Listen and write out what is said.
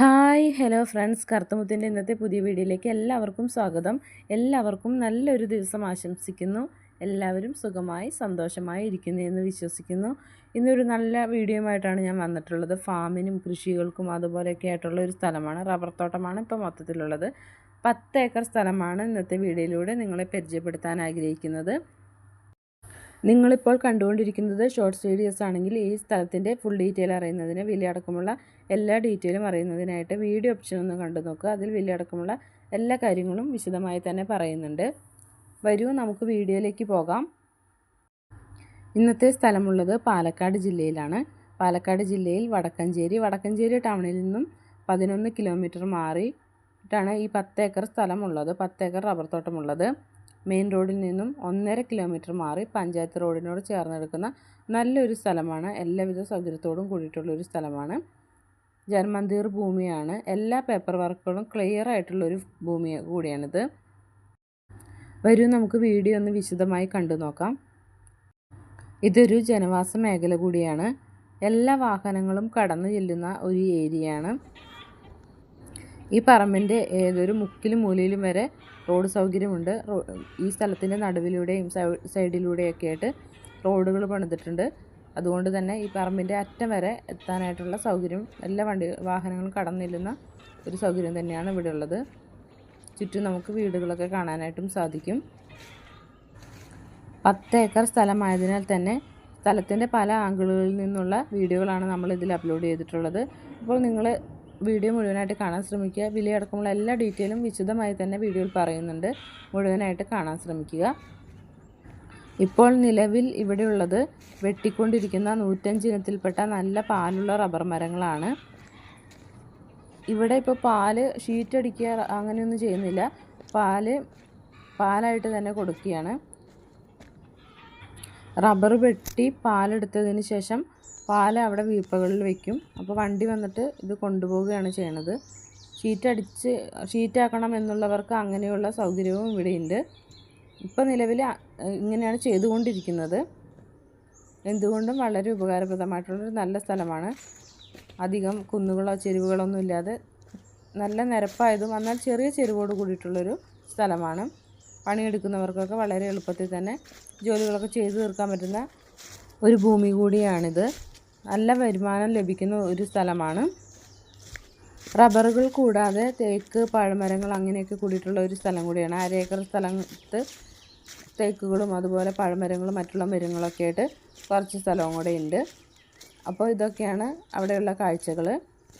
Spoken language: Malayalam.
Hi hello friends. കറുത്തമുത്തിന്റെ ഇന്നത്തെ പുതിയ വീഡിയോയിലേക്ക് എല്ലാവർക്കും സ്വാഗതം. എല്ലാവർക്കും നല്ലൊരു ദിവസം ആശംസിക്കുന്നു. എല്ലാവരും സുഖമായി സന്തോഷമായി ഇരിക്കുന്നു എന്ന് വിശ്വസിക്കുന്നു. ഇന്നൊരു നല്ല വീഡിയോയുമായിട്ടാണ് ഞാൻ വന്നിട്ടുള്ളത്. ഫാമിനും കൃഷികൾക്കും അതുപോലെയൊക്കെ ആയിട്ടുള്ള ഒരു സ്ഥലമാണ്. റബ്ബർ തോട്ടമാണ് ഇപ്പോൾ മൊത്തത്തിലുള്ളത്. പത്ത് ഏക്കർ സ്ഥലമാണ് ഇന്നത്തെ വീഡിയോയിലൂടെ നിങ്ങളെ പരിചയപ്പെടുത്താൻ ആഗ്രഹിക്കുന്നത്. നിങ്ങളിപ്പോൾ കണ്ടുകൊണ്ടിരിക്കുന്നത് ഷോർട്സ് വീഡിയോസ് ആണെങ്കിൽ ഈ സ്ഥലത്തിന്റെ ഫുൾ ഡീറ്റെയിൽ അറിയുന്നതിന് വിലയടക്കമുള്ള എല്ലാ ഡീറ്റെയിലും അറിയുന്നതിനായിട്ട് വീഡിയോ ഓപ്ഷൻ ഒന്ന് കണ്ടു നോക്കുക. അതിൽ വിലയടക്കമുള്ള എല്ലാ കാര്യങ്ങളും വിശദമായി തന്നെ പറയുന്നുണ്ട്. വരൂ നമുക്ക് വീഡിയോയിലേക്ക് പോകാം. ഇന്നത്തെ സ്ഥലമുള്ളത് പാലക്കാട് ജില്ലയിലാണ്. പാലക്കാട് ജില്ലയിൽ വടക്കഞ്ചേരി വടക്കഞ്ചേരി ടൗണിൽ നിന്നും പതിനൊന്ന് കിലോമീറ്റർ മാറിയിട്ടാണ് ഈ പത്ത് ഏക്കർ സ്ഥലമുള്ളത് പത്ത് ഏക്കർ റബ്ബർ തോട്ടമുള്ളത്. മെയിൻ റോഡിൽ നിന്നും ഒന്നര കിലോമീറ്റർ മാറി പഞ്ചായത്ത് റോഡിനോട് ചേർന്ന് കിടക്കുന്ന നല്ലൊരു സ്ഥലമാണ് എല്ലാവിധ സൗകര്യത്തോടും കൂടിയിട്ടുള്ള ഒരു സ്ഥലമാണ്. ജന്മന്തീർ ഭൂമിയാണ് എല്ലാ പേപ്പർ വർക്കുകളും ക്ലിയർ ആയിട്ടുള്ളൊരു ഭൂമി കൂടിയാണിത്. വരൂ നമുക്ക് വീഡിയോ ഒന്ന് വിശദമായി കണ്ടു നോക്കാം. ഇതൊരു ജനവാസ മേഖല കൂടിയാണ്. എല്ലാ വാഹനങ്ങളും കടന്നു ചെല്ലുന്ന ഒരു ഏരിയയാണ്. ഈ പറമ്പിന്റെ ഏതൊരു മുക്കിലും മൂലയിലും വരെ റോഡ് സൗകര്യമുണ്ട്. ഈ സ്ഥലത്തിന്റെ നടുവിലൂടെയും സൈഡിലൂടെയൊക്കെ ആയിട്ട് റോഡുകൾ പണിതിട്ടുണ്ട്. അതുകൊണ്ട് തന്നെ ഈ പറമ്പിന്റെ അറ്റം വരെ എത്താനായിട്ടുള്ള സൗകര്യം എല്ലാ വണ്ടി വാഹനങ്ങളും കടന്നില്ലുന്ന ഒരു സൗകര്യം തന്നെയാണ് ഇവിടെ ഉള്ളത്. ചുറ്റും നമുക്ക് വീടുകളൊക്കെ കാണാനായിട്ടും സാധിക്കും. പത്ത് ഏക്കർ സ്ഥലമായതിനാൽ തന്നെ സ്ഥലത്തിന്റെ പല ആംഗിളുകളിൽ നിന്നുള്ള വീഡിയോകളാണ് നമ്മൾ ഇതിൽ അപ്ലോഡ് ചെയ്തിട്ടുള്ളത്. അപ്പോൾ നിങ്ങൾ വീഡിയോ മുഴുവനായിട്ട് കാണാൻ ശ്രമിക്കുക. വിലയടക്കമുള്ള എല്ലാ ഡീറ്റെയിലും വിശദമായി തന്നെ വീഡിയോയിൽ പറയുന്നുണ്ട്. മുഴുവനായിട്ട് കാണാൻ ശ്രമിക്കുക. ഇപ്പോൾ നിലവിൽ ഇവിടെയുള്ളത് വെട്ടിക്കൊണ്ടിരിക്കുന്ന നൂറ്റഞ്ച് ഇനത്തിൽപ്പെട്ട നല്ല പാലുള്ള റബ്ബർ മരങ്ങളാണ്. ഇവിടെ ഇപ്പോൾ പാൽ ഷീറ്റടിക്കുക അങ്ങനെയൊന്നും ചെയ്യുന്നില്ല. പാൽ പാലായിട്ട് തന്നെ കൊടുക്കുകയാണ്. റബ്ബർ വെട്ടി പാലെടുത്തതിന് ശേഷം പാൽ അവിടെ വീപ്പകളിൽ വെക്കും. അപ്പോൾ വണ്ടി വന്നിട്ട് ഇത് കൊണ്ടുപോവുകയാണ് ചെയ്യണത്. ഷീറ്റടിച്ച് ഷീറ്റാക്കണം എന്നുള്ളവർക്ക് അങ്ങനെയുള്ള സൗകര്യവും ഇവിടെയുണ്ട്. ഇപ്പോൾ നിലവിൽ ഇങ്ങനെയാണ് ചെയ്തുകൊണ്ടിരിക്കുന്നത്. എന്തുകൊണ്ടും വളരെ ഉപകാരപ്രദമായിട്ടുള്ളൊരു നല്ല സ്ഥലമാണ്. അധികം കുന്നുകളോ ചെരുവുകളോ ഒന്നും ഇല്ലാതെ നല്ല നിരപ്പായതും എന്നാൽ ചെറിയ ചെരുവോട് കൂടിയിട്ടുള്ളൊരു സ്ഥലമാണ്. പണിയെടുക്കുന്നവർക്കൊക്കെ വളരെ എളുപ്പത്തിൽ തന്നെ ജോലികളൊക്കെ ചെയ്തു തീർക്കാൻ പറ്റുന്ന ഒരു ഭൂമി കൂടിയാണിത്. നല്ല വരുമാനം ലഭിക്കുന്ന ഒരു സ്ഥലമാണ്. റബ്ബറുകൾ കൂടാതെ തേക്ക് പഴമരങ്ങൾ അങ്ങനെയൊക്കെ കൂടിയിട്ടുള്ള ഒരു സ്ഥലം കൂടിയാണ്. അരേക്കർ സ്ഥലത്ത് തേക്കുകളും അതുപോലെ പഴമരങ്ങളും മറ്റുള്ള മരങ്ങളൊക്കെ ആയിട്ട് കുറച്ച് സ്ഥലവും കൂടെ ഉണ്ട്. അപ്പോൾ ഇതൊക്കെയാണ് അവിടെയുള്ള കാഴ്ചകൾ